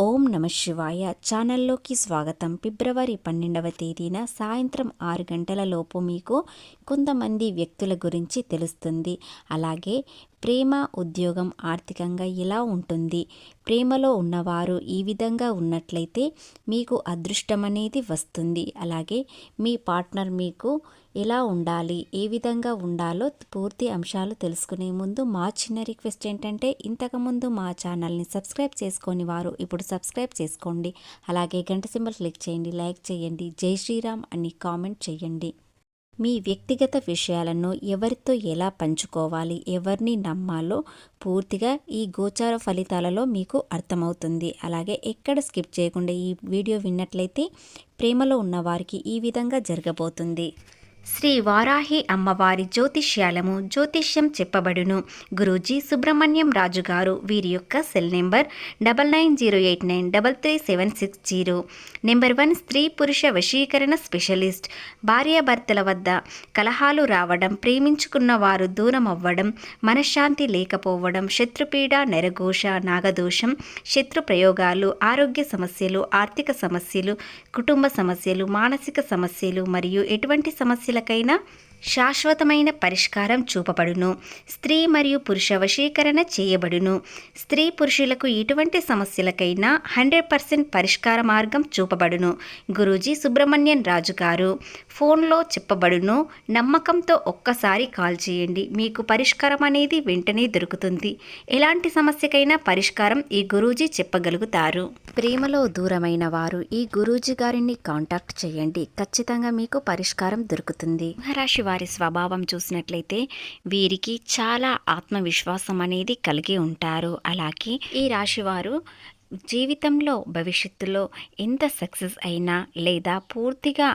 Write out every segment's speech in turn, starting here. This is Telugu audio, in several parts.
ఓం నమ శివాయ. ఛానల్లోకి స్వాగతం. ఫిబ్రవరి పన్నెండవ తేదీన సాయంత్రం ఆరు గంటల లోపు మీకు కొంతమంది వ్యక్తుల గురించి తెలుస్తుంది. అలాగే ప్రేమ ఉద్యోగం ఆర్థికంగా ఎలా ఉంటుంది. ప్రేమలో ఉన్నవారు ఈ విధంగా ఉన్నట్లయితే మీకు అదృష్టం అనేది వస్తుంది. అలాగే మీ పార్ట్నర్ మీకు ఎలా ఉండాలి ఏ విధంగా ఉండాలో పూర్తి అంశాలు తెలుసుకునే ముందు మా చిన్న రిక్వెస్ట్ ఏంటంటే ఇంతకుముందు మా ఛానల్ని సబ్స్క్రైబ్ చేసుకొని వారు ఇప్పుడు సబ్స్క్రైబ్ చేసుకోండి. అలాగే గంట సింబల్ క్లిక్ చేయండి లైక్ చేయండి జై శ్రీరామ్ అని కామెంట్ చేయండి. మీ వ్యక్తిగత విషయాలను ఎవరితో ఎలా పంచుకోవాలి ఎవరిని నమ్మాలో పూర్తిగా ఈ గోచార ఫలితాలలో మీకు అర్థమవుతుంది. అలాగే ఎక్కడ స్కిప్ చేయకుండా ఈ వీడియో విన్నట్లయితే ప్రేమలో ఉన్న వారికి ఈ విధంగా జరగబోతుంది. శ్రీ వారాహి అమ్మవారి జ్యోతిష్యాలము జ్యోతిష్యం చెప్పబడును. గురూజీ సుబ్రహ్మణ్యం రాజు గారు వీరి యొక్క cell number double nine zero eight nine double three seven six zero. Number one స్త్రీ పురుష వశీకరణ స్పెషలిస్ట్. భార్యాభర్తల వద్ద కలహాలు రావడం ప్రేమించుకున్న వారు దూరం అవ్వడం మనశ్శాంతి లేకపోవడం శత్రుపీడ నెరఘోష నాగదోషం శత్రు ప్రయోగాలు ఆరోగ్య సమస్యలు ఆర్థిక సమస్యలు కుటుంబ సమస్యలు మానసిక సమస్యలు మరియు ఎటువంటి సమస్యలకైనా శాశ్వతమైన పరిష్కారం చూపబడును. స్త్రీ మరియు పురుష వశీకరణ చేయబడును. స్త్రీ పురుషులకు ఎటువంటి సమస్యలకైనా హండ్రెడ్ పర్సెంట్ పరిష్కార మార్గం చూపబడును. గురూజీ సుబ్రహ్మణ్యన్ రాజు గారు ఫోన్లో చెప్పబడును నమ్మకంతో ఒక్కసారి కాల్ చేయండి. మీకు పరిష్కారం అనేది వెంటనే దొరుకుతుంది. ఎలాంటి సమస్యకైనా పరిష్కారం ఈ గురూజీ చెప్పగలుగుతారు. ప్రేమలో దూరమైన వారు ఈ గురూజీ గారిని కాంటాక్ట్ చేయండి. ఖచ్చితంగా మీకు పరిష్కారం దొరుకుతుంది. రాశి వారి స్వభావం చూసినట్లయితే వీరికి చాలా ఆత్మవిశ్వాసం అనేది కలిగి ఉంటారు. అలాగే ఈ రాశి వారు జీవితంలో భవిష్యత్తులో ఎంత సక్సెస్ అయినా లేదా పూర్తిగా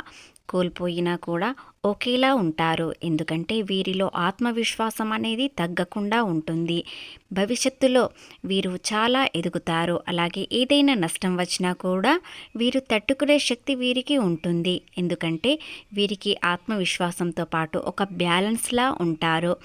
కోల్పోయినా కూడా ఒకేలా ఉంటారు. ఎందుకంటే వీరిలో ఆత్మవిశ్వాసం అనేది తగ్గకుండా ఉంటుంది. భవిష్యత్తులో వీరు చాలా ఎదుగుతారు. అలాగే ఏదైనా నష్టం వచ్చినా కూడా వీరు తట్టుకునే శక్తి వీరికి ఉంటుంది. ఎందుకంటే వీరికి ఆత్మవిశ్వాసంతో పాటు ఒక బ్యాలెన్స్లా ఉంటారు.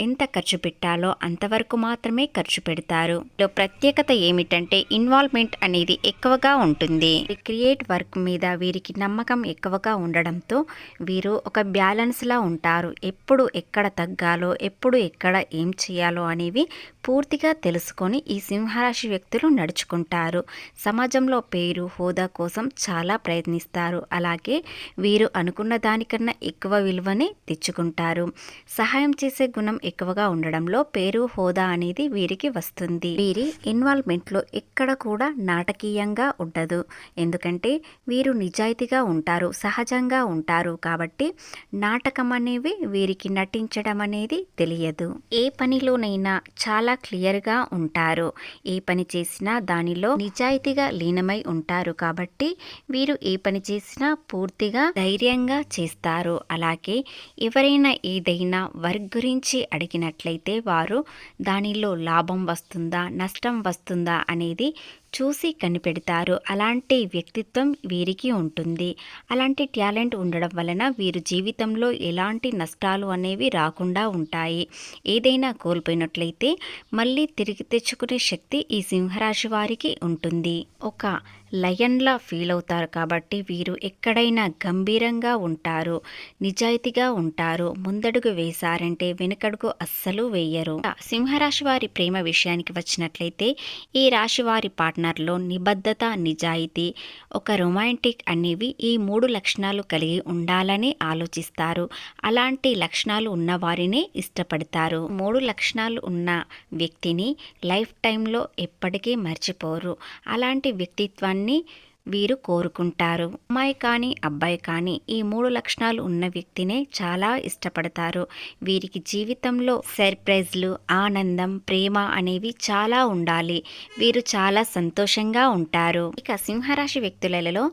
ఎంత ఖర్చు పెట్టాలో అంతవరకు మాత్రమే ఖర్చు పెడతారు. ప్రత్యేకత ఏమిటంటే ఇన్వాల్వ్మెంట్ అనేది ఎక్కువగా ఉంటుంది. క్రియేట్ వర్క్ మీద వీరికి నమ్మకం ఎక్కువగా ఉండడంతో వీరు ఒక బ్యాలెన్స్లా ఉంటారు. ఎప్పుడు ఎక్కడ తగ్గాలో ఎప్పుడు ఎక్కడ ఏం చేయాలో అనేవి పూర్తిగా తెలుసుకొని ఈ సింహరాశి వ్యక్తులు నడుచుకుంటారు. సమాజంలో పేరు హోదా కోసం చాలా ప్రయత్నిస్తారు. అలాగే వీరు అనుకున్న దానికన్నా ఎక్కువ విలువని తెచ్చుకుంటారు. సహాయం చేసే గుణం ఎక్కువగా ఉండడంలో పేరు హోదా అనేది వీరికి వస్తుంది. వీరి ఇన్వాల్వ్మెంట్లో ఎక్కడ కూడా నాటకీయంగా ఉండదు. ఎందుకంటే వీరు నిజాయితీగా ఉంటారు సహజంగా ఉంటారు కాబట్టి నాటకం అనేవి వీరికి నటించడం అనేది తెలియదు. ఏ పనిలోనైనా చాలా క్లియర్గా ఉంటారు. ఏ పని చేసినా దానిలో నిజాయితీగా లీనమై ఉంటారు కాబట్టి వీరు ఏ పని చేసినా పూర్తిగా ధైర్యంగా చేస్తారు. అలాగే ఎవరైనా ఏదైనా వర్క్ గురించి అడిగినట్లయితే వారు దానిలో లాభం వస్తుందా నష్టం వస్తుందా అనేది చూసి కనిపెడతారు. అలాంటి వ్యక్తిత్వం వీరికి ఉంటుంది. అలాంటి టాలెంట్ ఉండడం వలన వీరు జీవితంలో ఎలాంటి నష్టాలు అనేవి రాకుండా ఉంటాయి. ఏదైనా కోల్పోయినట్లయితే మళ్ళీ తిరిగి తెచ్చుకునే శక్తి ఈ సింహరాశి వారికి ఉంటుంది. ఒక లయన్లా ఫీల్ అవుతారు కాబట్టి వీరు ఎక్కడైనా గంభీరంగా ఉంటారు. నిజాయితీగా ఉంటారు. ముందడుగు వేశారంటే వెనుకడుగు అస్సలు వేయరు. సింహరాశి వారి ప్రేమ విషయానికి వచ్చినట్లయితే ఈ రాశి వారి పార్ట్నర్లో నిబద్ధత నిజాయితీ ఒక రొమాంటిక్ అనేవి ఈ మూడు లక్షణాలు కలిగి ఉండాలని ఆలోచిస్తారు. అలాంటి లక్షణాలు ఉన్నవారిని ఇష్టపడతారు. మూడు లక్షణాలు ఉన్న వ్యక్తిని లైఫ్ టైంలో ఎప్పటికీ మర్చిపోరు. అలాంటి వ్యక్తిత్వాన్ని వీరు కోరుకుంటారు. అమ్మాయి కానీ అబ్బాయి కానీ ఈ మూడు లక్షణాలు ఉన్న వ్యక్తినే చాలా ఇష్టపడతారు. వీరికి జీవితంలో సర్ప్రైజ్లు ఆనందం ప్రేమ అనేవి చాలా ఉండాలి. వీరు చాలా సంతోషంగా ఉంటారు. ఇక సింహరాశి వ్యక్తులలో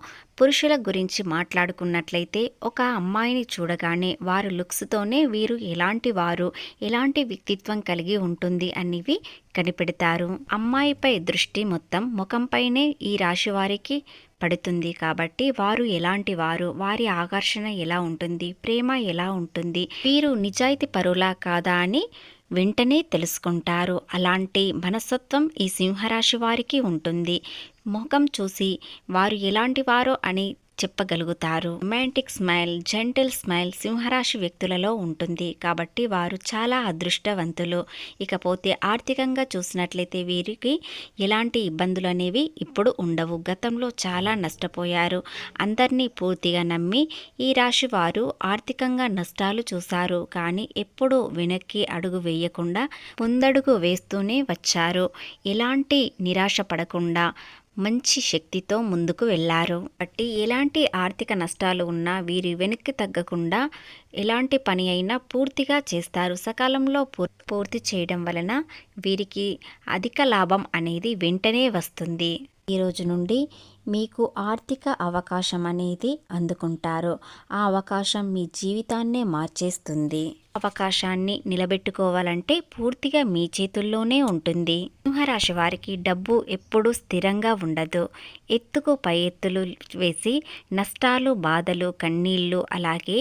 పురుషుల గురించి మాట్లాడుకున్నట్లయితే ఒక అమ్మాయిని చూడగానే వారు లుక్స్తోనే వీరు ఎలాంటి వారు ఎలాంటి వ్యక్తిత్వం కలిగి ఉంటుంది అనేవి కనిపెడతారు. అమ్మాయిపై దృష్టి మొత్తం ముఖంపైనే ఈ రాశి వారికి పడుతుంది కాబట్టి వారు ఎలాంటి వారు వారి ఆకర్షణ ఎలా ఉంటుంది ప్రేమ ఎలా ఉంటుంది వీరు నిజాయితీ పరులా కాదా అని వెంటనే తెలుసుకుంటారు. అలాంటి మనస్తత్వం ఈ సింహరాశి వారికి ఉంటుంది. ముఖం చూసి వారు ఎలాంటి వారో అని చెప్పగలుగుతారు. రొమాంటిక్ స్మైల్ జెంటిల్ స్మైల్ సింహరాశి వ్యక్తులలో ఉంటుంది. కాబట్టి వారు చాలా అదృష్టవంతులు. ఇకపోతే ఆర్థికంగా చూసినట్లయితే వీరికి ఎలాంటి ఇబ్బందులు అనేవి ఇప్పుడు ఉండవు. గతంలో చాలా నష్టపోయారు. అందరినీ పూర్తిగా నమ్మి ఈ రాశి వారు ఆర్థికంగా నష్టాలు చూశారు. కానీ ఎప్పుడూ వెనక్కి అడుగు వేయకుండా ముందడుగు వేస్తూనే వచ్చారు. ఎలాంటి నిరాశ పడకుండా మంచి శక్తితో ముందుకు వెళ్ళారు బట్టి ఎలాంటి ఆర్థిక నష్టాలు ఉన్నా వీరి వెనక్కి తగ్గకుండా ఎలాంటి పని అయినా పూర్తిగా చేస్తారు. సకాలంలో పూర్తి చేయడం వలన వీరికి అధిక లాభం అనేది వెంటనే వస్తుంది. ఈ రోజు నుండి మీకు ఆర్థిక అవకాశం అనేది అందుకుంటారు. ఆ అవకాశం మీ జీవితాన్నే మార్చేస్తుంది. అవకాశాన్ని నిలబెట్టుకోవాలంటే పూర్తిగా మీ చేతుల్లోనే ఉంటుంది. సింహరాశి వారికి డబ్బు ఎప్పుడూ స్థిరంగా ఉండదు. ఎత్తుకు పై ఎత్తులు వేసి నష్టాలు బాధలు కన్నీళ్ళు అలాగే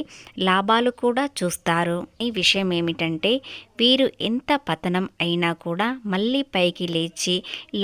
లాభాలు కూడా చూస్తారు. ఈ విషయం ఏమిటంటే వీరు ఎంత పతనం అయినా కూడా మళ్ళీ పైకి లేచి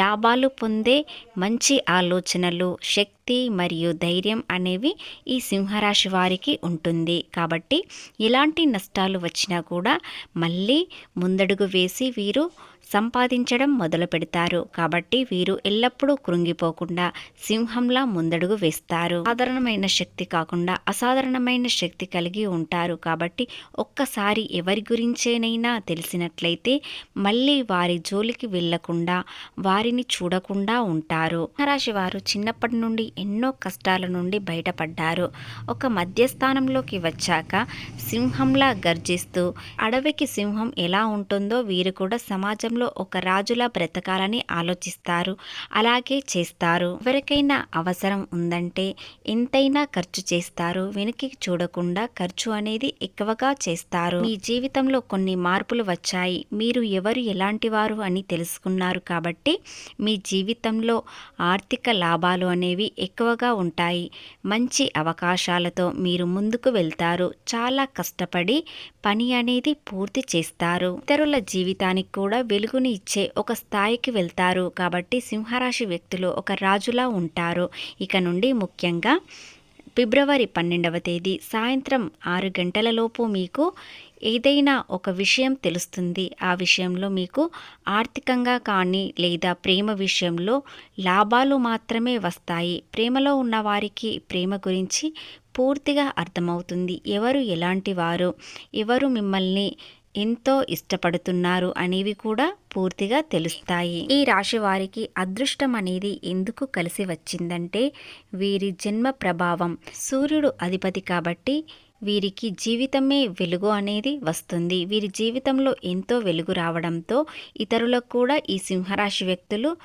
లాభాలు పొందే మంచి ఆలోచనలు శక్తి మరియు ధైర్యం అనేవి ఈ సింహరాశి వారికి ఉంటుంది. కాబట్టి ఎలాంటి నష్టాలు వచ్చి వచ్చినా కూడా మళ్ళీ ముందడుగు వేసి వీరు సంపాదించడం మొదలు పెడతారు కాబట్టి వీరు ఎల్లప్పుడూ కృంగిపోకుండా సింహంలా ముందడుగు వేస్తారు. సాధారణమైన శక్తి కాకుండా అసాధారణమైన శక్తి కలిగి ఉంటారు. కాబట్టి ఒక్కసారి ఎవరి గురించేనైనా తెలిసినట్లయితే మళ్ళీ వారి జోలికి వెళ్ళకుండా వారిని చూడకుండా ఉంటారు. రాశి వారు చిన్నప్పటి నుండి ఎన్నో కష్టాల నుండి బయటపడ్డారు. ఒక మధ్యస్థానంలోకి వచ్చాక సింహంలా గర్జిస్తూ అడవికి సింహం ఎలా ఉంటుందో వీరు కూడా సమాజంలో జీవితంలో ఒక రాజులా బ్రతకాలని ఆలోచిస్తారు. అలాగే చేస్తారు. ఎవరికైనా అవసరం ఉందంటే ఎంతైనా ఖర్చు చేస్తారు. వెనక్కి చూడకుండా ఖర్చు అనేది ఎక్కువగా చేస్తారు. మీ జీవితంలో కొన్ని మార్పులు వచ్చాయి. మీరు ఎవరు ఎలాంటి వారు అని తెలుసుకున్నారు కాబట్టి మీ జీవితంలో ఆర్థిక లాభాలు అనేవి ఎక్కువగా ఉంటాయి. మంచి అవకాశాలతో మీరు ముందుకు వెళ్తారు. చాలా కష్టపడి పని అనేది పూర్తి చేస్తారు. ఇతరుల జీవితానికి కూడా వెలుగుని ఇచ్చే ఒక స్థాయికి వెళ్తారు. కాబట్టి సింహరాశి వ్యక్తులు ఒక రాజులా ఉంటారు. ఇక నుండి ముఖ్యంగా ఫిబ్రవరి పన్నెండవ తేదీ సాయంత్రం ఆరు గంటలలోపు మీకు ఏదైనా ఒక విషయం తెలుస్తుంది. ఆ విషయంలో మీకు ఆర్థికంగా కానీ లేదా ప్రేమ విషయంలో లాభాలు మాత్రమే వస్తాయి. ప్రేమలో ఉన్న వారికి ప్రేమ గురించి పూర్తిగా అర్థమవుతుంది. ఎవరు ఎలాంటి వారు? ఎవరు మిమ్మల్ని ఎంతో ఇష్టపడుతున్నారు అనేవి కూడా పూర్తిగా తెలుస్తాయి. ఈ రాశి వారికి అదృష్టం అనేది ఎందుకు కలిసి వచ్చిందంటే వీరి జన్మ ప్రభావం. సూర్యుడు అధిపతి కాబట్టి వీరికి జీవితమే వెలుగు అనేది వస్తుంది. వీరి జీవితంలో ఎంతో వెలుగు రావడంతో ఇతరులకు కూడా ఈ సింహరాశి వ్యక్తులు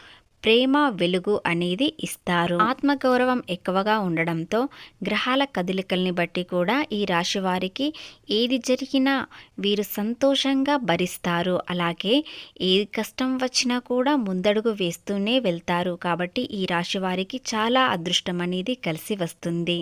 ప్రేమ వెలుగు అనేది ఇస్తారు. ఆత్మగౌరవం ఎక్కువగా ఉండడంతో గ్రహాల కదలికల్ని బట్టి కూడా ఈ రాశి వారికి ఏది జరిగినా వీరు సంతోషంగా భరిస్తారు. అలాగే ఏది కష్టం వచ్చినా కూడా ముందడుగు వేస్తూనే వెళ్తారు. కాబట్టి ఈ రాశి వారికి చాలా అదృష్టం అనేది కలిసి వస్తుంది.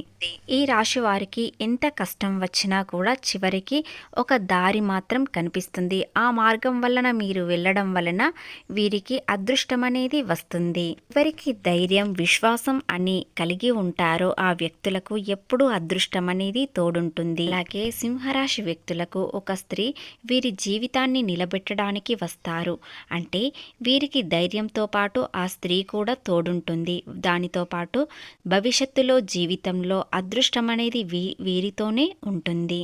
ఈ రాశి వారికి ఎంత కష్టం వచ్చినా కూడా చివరికి ఒక దారి మాత్రం కనిపిస్తుంది. ఆ మార్గం వలన మీరు వెళ్ళడం వలన వీరికి అదృష్టం అనేది వస్తుంది. వస్తుంది ఎవరికి ధైర్యం విశ్వాసం అని కలిగి ఉంటారో ఆ వ్యక్తులకు ఎప్పుడూ అదృష్టం అనేది తోడుంటుంది. అలాగే సింహరాశి వ్యక్తులకు ఒక స్త్రీ వీరి జీవితాన్ని నిలబెట్టడానికి వస్తారు. అంటే వీరికి ధైర్యంతో పాటు ఆ స్త్రీ కూడా తోడుంటుంది. దానితో పాటు భవిష్యత్తులో జీవితంలో అదృష్టం అనేది వీ వీరితోనే ఉంటుంది.